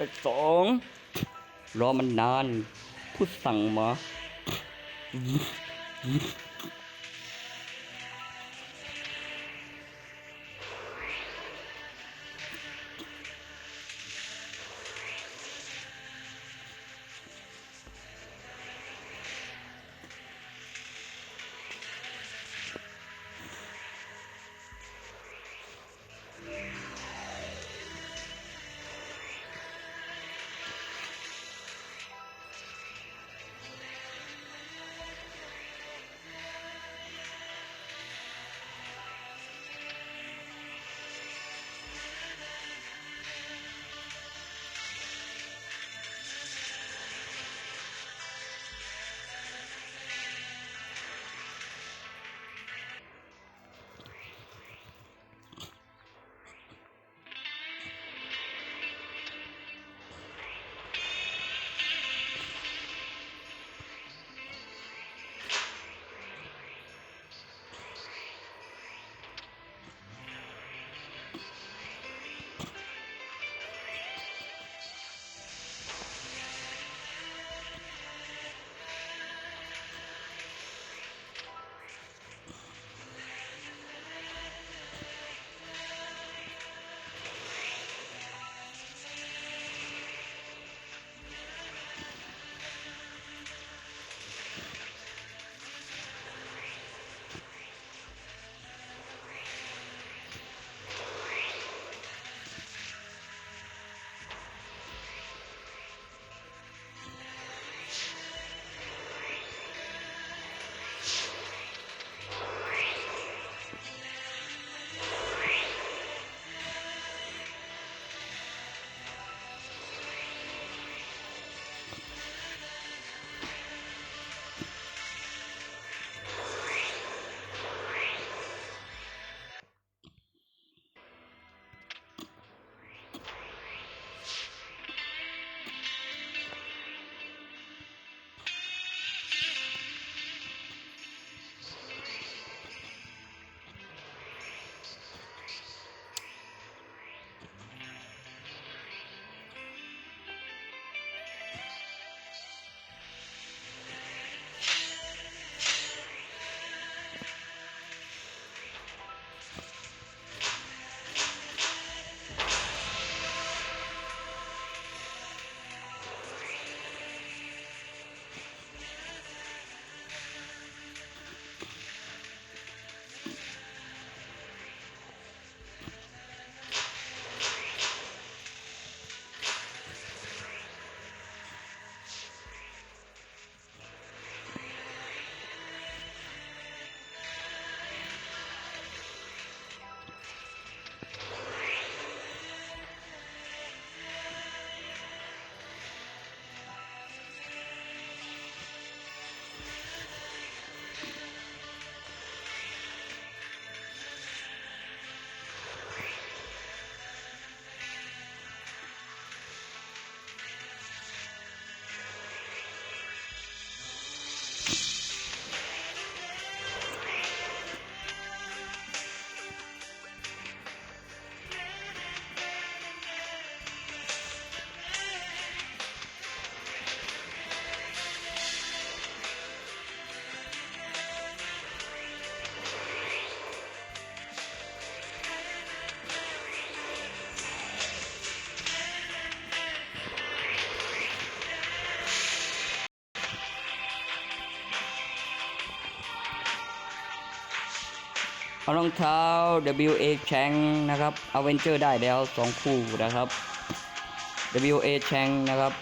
ไปสองรอมันนาน ผู้สั่งมา รองเท้า WA แชงนะครับเอาเวนเจอร์ได้แล้วสองคู่นะครับ WA แชงนะครับ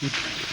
Good night.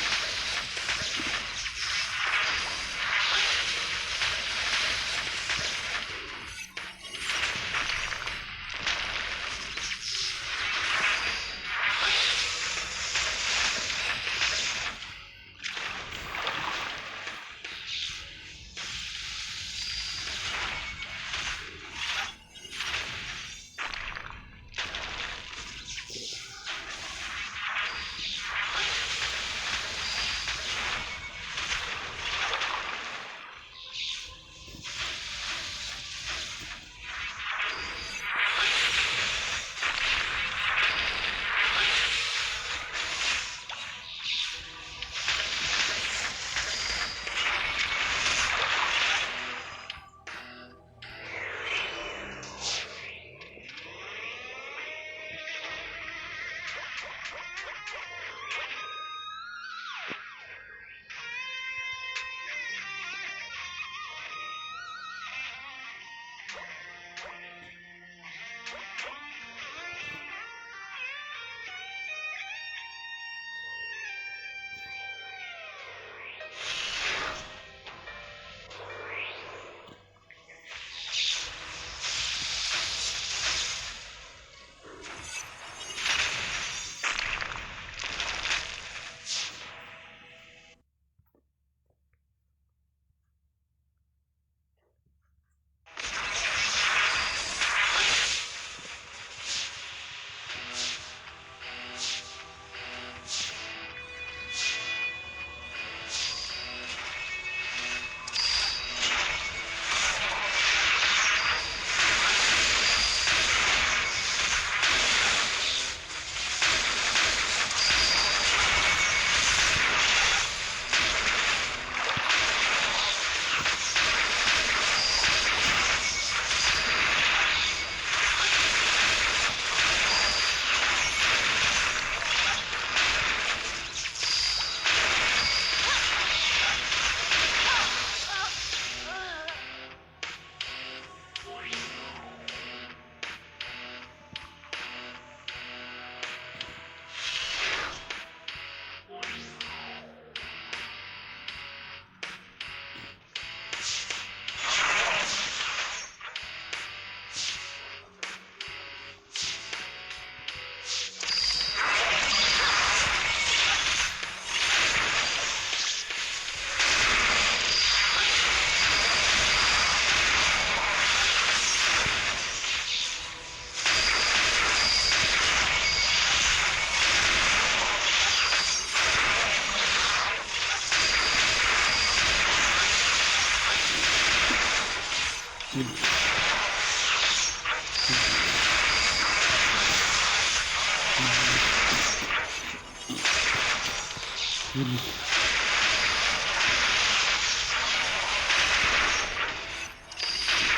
กิน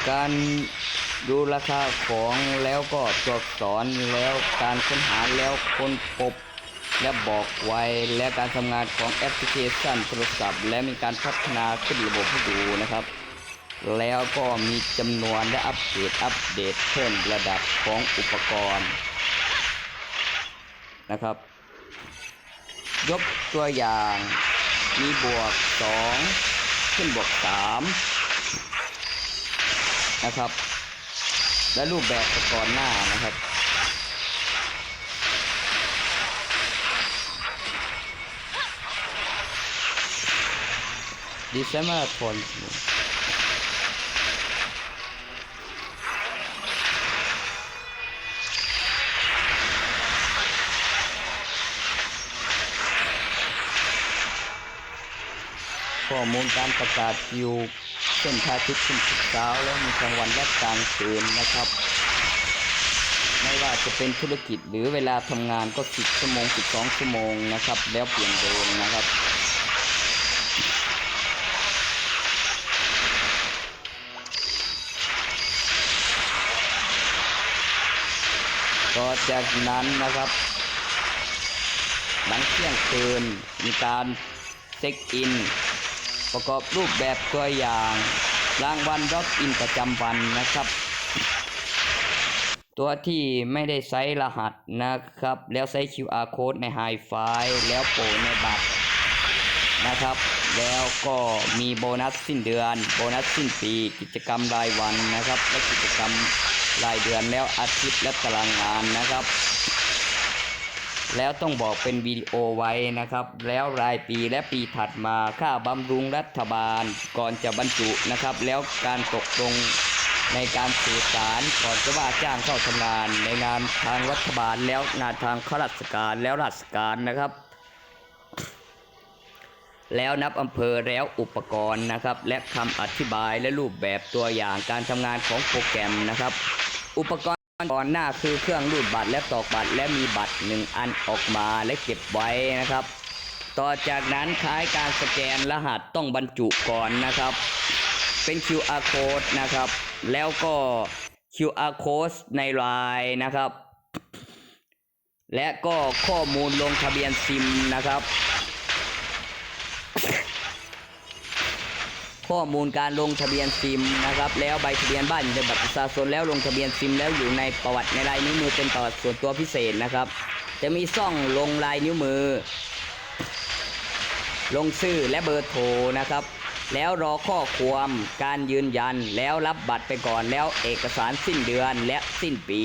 การดูราคาของแล้วก็ตรวจสอนแล้วการค้นหาแล้วค้นพบและบอกไว้และการทำงานของแอปพลิเคชันโทรศัพท์ และมีการพัฒนาขึ้นระบบให้ดูนะครับ แล้วก็มีจำนวนและอัปเดตอัปเดตเพิ่มระดับของอุปกรณ์นะครับ ยกตัวอย่าง มีบวก 2 ขึ้นบวก 3 นะครับ และรูปแบบก่อนหน้านะครับดีเซมาราธอน อมูลการประกาศคิวเส้นพระอาทิตย์ขึ้นทุกเช้าแล้วมีกลางวันและกลางคืนนะครับ ไม่ว่าจะเป็นธุรกิจหรือเวลาทำงานก็ 10 ชั่วโมง 12 ชั่วโมงนะครับ แล้วเปลี่ยนเดินนะครับต่อจากนั้นนะครับ หลังเที่ยงคืนมีการเช็คอิน ประกอบรูปแบบตัวอย่างรางวัลล็อกอินประจำวันนะครับ ตัวที่ไม่ได้ใช้รหัสนะครับ แล้วใช้ QR code ใน Hi Fi แล้วโปะในบัตรนะครับ แล้วก็มีโบนัสสิ้นเดือน โบนัสสิ้นปี กิจกรรมรายวันนะครับ และกิจกรรมรายเดือนแล้วอาทิตย์และตารางงานนะครับ แล้วต้องบอกเป็นวิดีโอไว้นะครับ แล้วรายปีและปีถัดมาค่าบำรุงรัฐบาลก่อนจะบรรจุนะครับ แล้วการตกลงในการสื่อสารก่อนจะว่าจ้างเข้าทำงาน ในงานทางรัฐบาลแล้วงานทางข้าราชการแล้วราชการนะครับ แล้วนับอำเภอแล้วอุปกรณ์นะครับ และคำอธิบายและรูปแบบตัวอย่างการทำงานของโปรแกรมนะครับ อุปกรณ์ ก่อนหน้าคือเครื่องรูดบัตรและตอกบัตรและมีบัตรหนึ่งอันออกมาและเก็บไว้นะครับ ต่อจากนั้นคล้ายการสแกนรหัสต้องบรรจุก่อนนะครับ เป็น QR code นะครับ แล้วก็ QR code ในไลน์นะครับ และก็ข้อมูลลงทะเบียนซิมนะครับ ข้อมูลการลงทะเบียนซิมนะครับแล้วใบทะเบียนบ้านอยู่ในบัตรประชาชนแล้วลงทะเบียนซิมแล้วอยู่ในประวัติในลายนิ้วมือเป็นประวัติส่วนตัวพิเศษนะครับ จะมีซ่องลงลายนิ้วมือ ลงชื่อและเบอร์โทรนะครับ แล้วรอข้อความการยืนยันแล้วรับบัตรไปก่อนแล้วเอกสารสิ้นเดือนและสิ้นปี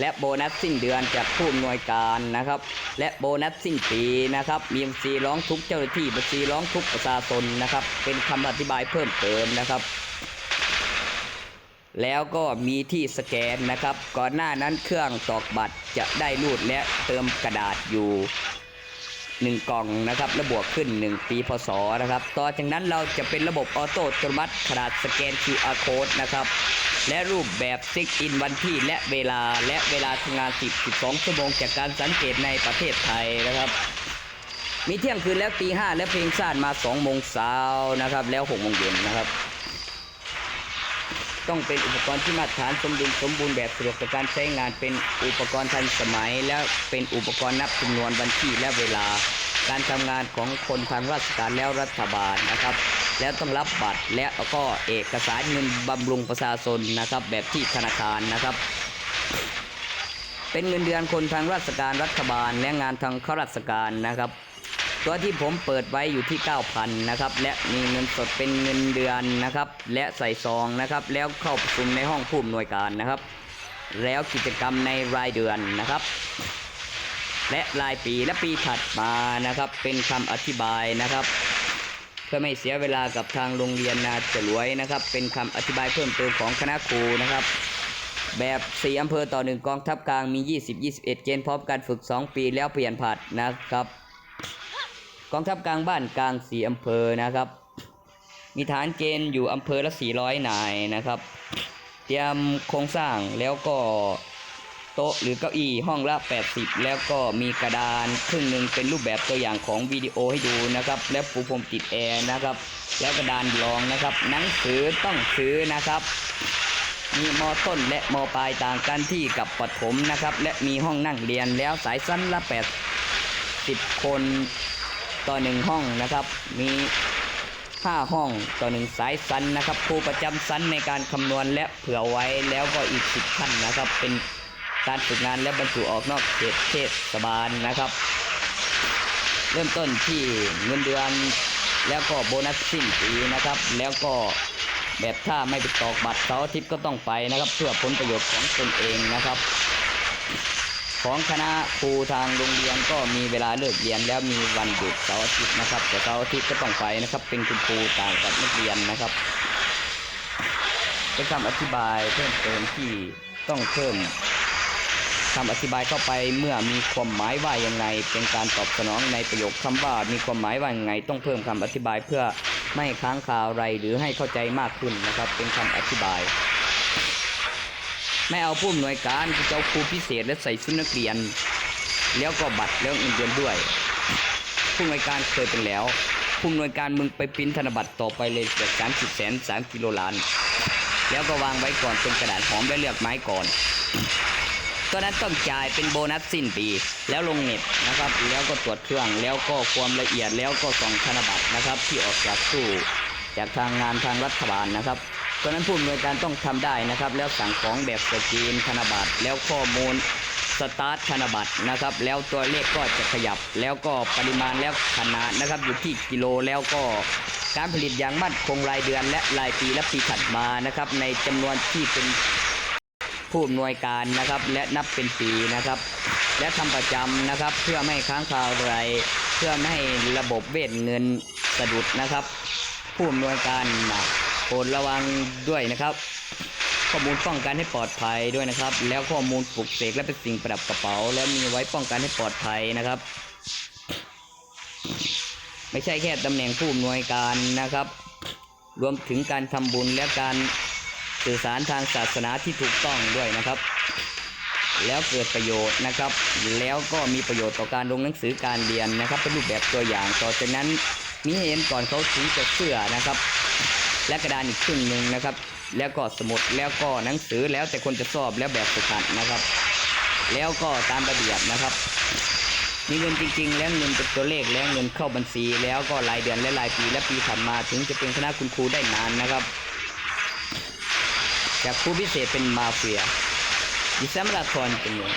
และโบนัสสิ้นเดือนจากผู้อำนวยการนะครับ และโบนัสสิ้นปีนะครับ มีบัญชีร้องทุกเจ้าหน้าที่บัญชีร้องทุกประชาชนนะครับ เป็นคำอธิบายเพิ่มเติมนะครับ แล้วก็มีที่สแกนนะครับ ก่อนหน้านั้นเครื่องตอกบัตรจะได้รูดและเติมกระดาษอยู่ หนึ่งกล่องนะครับและบวกขึ้น 1 ปีพศนะครับ ต่อจากนั้นเราจะเป็นระบบออโต้อัตโนมัติขนาดสแกน QR code นะครับและรูปแบบซิกอินวันที่และเวลาและเวลาทำงาน 10 12 ชั่วโมงจากการสังเกตในประเทศไทยนะครับ มีเที่ยงคืนแล้วตีห้าและเพลงซ่านมา2โมงเช้านะครับ แล้ว6โมงเย็นนะครับ ต้องเป็นอุปกรณ์ที่มาตรฐานสมดุลสมบูรณ์แบบสะดวกต่อการใช้งานเป็นอุปกรณ์ทันสมัย และเป็นอุปกรณ์นับจำนวนวันที่และเวลา การทำงานของคนทางราชการแล้วรัฐบาลนะครับ แล้วต้องรับบัตรและก็เอกสารเงินบำรุงประชาชนนะครับ แบบที่ธนาคารนะครับ เป็นเงินเดือนคนทางราชการรัฐบาลและงานทางข้าราชการนะครับ ตัวที่ผมเปิดไว้อยู่ที่ 9,000 นะครับ และมีเงินสดเป็นเงินเดือนนะครับ และใส่ซองนะครับ แล้วเข้าประชุมในห้องผู้อำนวยการนะครับ แล้วกิจกรรมในรายเดือนนะครับ และรายปีและปีถัดมานะครับ เป็นคำอธิบายนะครับเพื่อไม่เสียเวลากับทางโรงเรียนนาจรวยนะครับ เป็นคำอธิบายเพิ่มเติมของคณะครูนะครับ แบบสี่อำเภอต่อหนึ่งกองทัพกลางมี 20 21 เกณฑ์พร้อมการฝึก 2 ปีแล้วเปลี่ยนผัดนะครับ องทัพกลางบ้านกลางสี่อำเภอนะครับ มีฐานเกณฑ์อยู่อำเภอละ400นายนะครับ เตรียมโครงสร้างแล้วก็โต๊ะหรือเก้าอี้ห้องละ 80 แล้วก็มีกระดานครึ่งหนึ่งเป็นรูปแบบตัวอย่างของวิดีโอให้ดูนะครับ และปูพรมติดแอร์นะครับ แล้วกระดานรองนะครับ หนังสือต้องซื้อนะครับ มีมอต้นและมอปลายต่างกันที่กับปฐมนะครับ และมีห้องนั่งเรียนแล้วสายสั้นละ 80 คน ต่อหนึ่งห้องนะครับ มี5ห้องต่อหนึ่งสายสันนะครับครูประจำสันในการคำนวณและเผื่อไว้แล้วก็อีก10ท่านนะครับ เป็นการฝึกงานและบรรจุออกนอกเขตเทศบาลนะครับ เริ่มต้นที่เงินเดือนแล้วก็โบนัสสิ้นปีนะครับ แล้วก็แบบถ้าไม่ไปตอกบัตรเสาร์อาทิตย์ก็ต้องไปนะครับ เพื่อผลประโยชน์ของตนเองนะครับ ของคณะครูทางโรงเรียนก็มีเวลาเลิกเรียนแล้วมีวันหยุดเสาร์อาทิตย์นะครับแต่เสาร์อาทิตย์ก็ต้องไปนะครับ เป็นคุณครูต่างกับนักเรียนนะครับเป็นคำอธิบายเพิ่มเติมที่ต้องเพิ่มคำอธิบายเข้าไปเมื่อมีความหมายว่ายังไง เป็นการตอบสนองในประโยคคำว่ามีความหมายว่ายังไง ต้องเพิ่มคำอธิบายเพื่อไม่ค้างคาอะไรหรือให้เข้าใจมากขึ้นนะครับ เป็นคำอธิบาย ไม่เอาผู้อำนวยการคือเจ้าครูพิเศษและใส่ชุดนักเรียน แล้วก็บัตรแล้วเงินเดือนด้วย ผู้อำนวยการเคยเป็นแล้ว ผู้อำนวยการมึงไปปิ้นธนบัตรต่อไปเลยจากสามสิบแสนสามกิโลล้าน แล้วก็วางไว้ก่อนเป็นกระดาษหอมและเลือกไม้ก่อนตอนนั้นต้องจ่ายเป็นโบนัสสิ้นปี แล้วลงเน็ตนะครับ แล้วก็ตรวจเครื่องแล้วก็ความละเอียดแล้วก็ส่องธนบัตรนะครับ ที่ออกจากตู้จากทางงานทางรัฐบาลนะครับ ตอนนั้นผู้อำนวยการต้องทำได้นะครับ แล้วสั่งของแบบสกรีนธนบัตรแล้วข้อมูลสตาร์ทธนบัตรนะครับ แล้วตัวเลขก็จะขยับ แล้วก็ปริมาณแล้วขนาดนะครับ อยู่ที่กิโลแล้วก็การผลิตอย่างมั่นคงรายเดือนและรายปีและปีถัดมานะครับ ในจำนวนที่เป็นผู้อำนวยการนะครับ และนับเป็นปีนะครับ และทำประจำนะครับ เพื่อไม่ให้ค้างคาวอะไร เพื่อไม่ให้ระบบเวทเงินสะดุดนะครับ ผู้อำนวยการนะ โปรดระวังด้วยนะครับ ข้อมูลป้องกันให้ปลอดภัยด้วยนะครับ แล้วข้อมูลปลุกเสกและเป็นสิ่งประดับกระเป๋า แล้วมีไว้ป้องกันให้ปลอดภัยนะครับ ไม่ใช่แค่ตำแหน่งผู้อำนวยการนะครับ รวมถึงการทำบุญและการสื่อสารทางศาสนาที่ถูกต้องด้วยนะครับแล้วเกิดประโยชน์นะครับ แล้วก็มีประโยชน์ต่อการลงหนังสือการเรียนนะครับ เป็นรูปแบบตัวอย่าง ต่อจากนั้นมีเห็นก่อนเขาถึงจะเสื้อนะครับ และกระดานอีกครึ่งหนึ่งนะครับ แล้วก็สมุดแล้วก็หนังสือแล้วแต่คนจะสอบแล้วแบบฝึกหัดนะครับ แล้วก็ตามระเบียบนะครับ มีเงินจริง ๆ แล้วเงินเป็นตัวเลขแล้วเงินเข้าบัญชี แล้วก็รายเดือนและรายปีและปีถัดมา ถึงจะเป็นคณะคุณครูได้นานนะครับ จากครูพิเศษเป็นมาเฟียดิฉันมาราธอนเป็นอย่าง